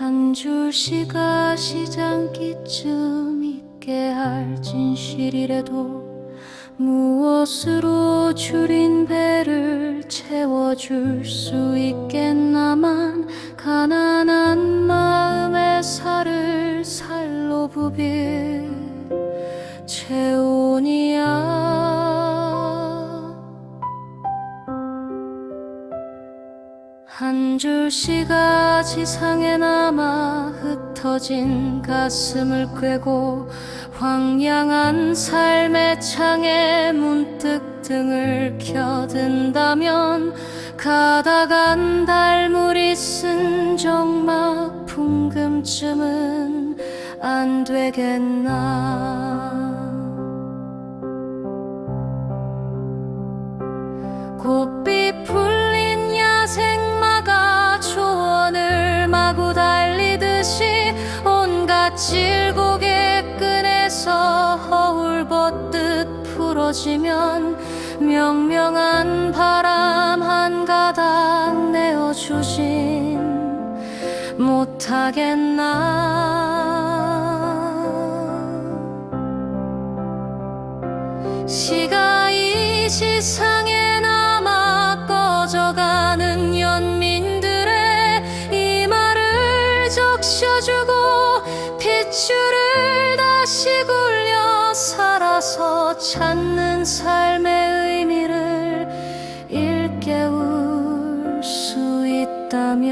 한줄 시가 시장기쯤 있게 할 진실이라도 무엇으로 줄인 배를 채워줄 수 있겠나만 가난한 마음의 살을 살로 부빌 체온 한줄 시가 지상에 남아 흩어진 가슴을 꿰고 황량한 삶의 창에 문득 등을 켜든다면 가다간 달물이 쓴 정막 풍금쯤은 안 되겠나 질곡의 끈에서 허울 벗듯 풀어지면 명명한 바람 한 가닥 내어주진 못하겠나? 시가 이 지상 찾는 삶의 의미를 일깨울 수 있다면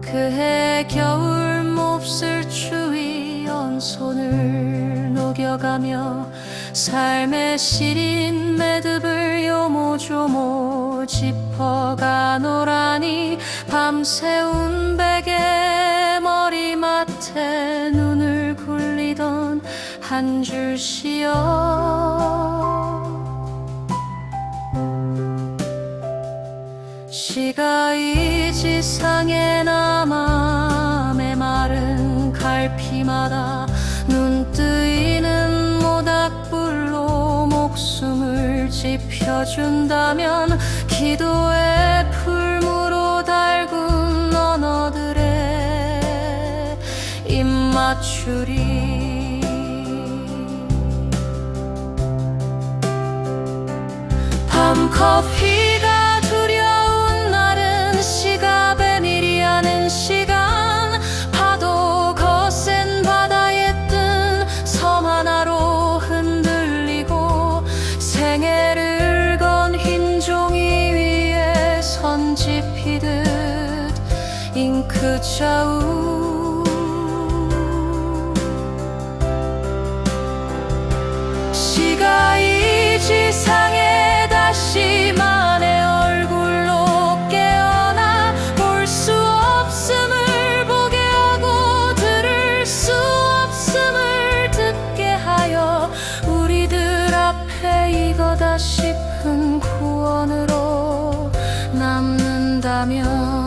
그해 겨울 몹쓸 추위 연손을 녹여가며 삶의 시린 매듭을 요모조모 짚어가노라니 밤새운 베개 머리맡에 눈을 굴리던 한줄 시여. 시가 이 지상에 남아 메마른 갈피마다 눈 뜨이는 모닥불로 목숨을 지펴준다면 기도의 맞추리. 밤 커피가 두려운 날은 시가 베밀이하는 시간. 파도 거센 바다에 뜬 섬 하나로 흔들리고 생애를 건 흰 종이 위에 선집히듯 잉크 자우 이 지상에 다시 만의 얼굴로 깨어나 볼 수 없음을 보게 하고 들을 수 없음을 듣게 하여 우리들 앞에 이거다 싶은 구원으로 남는다면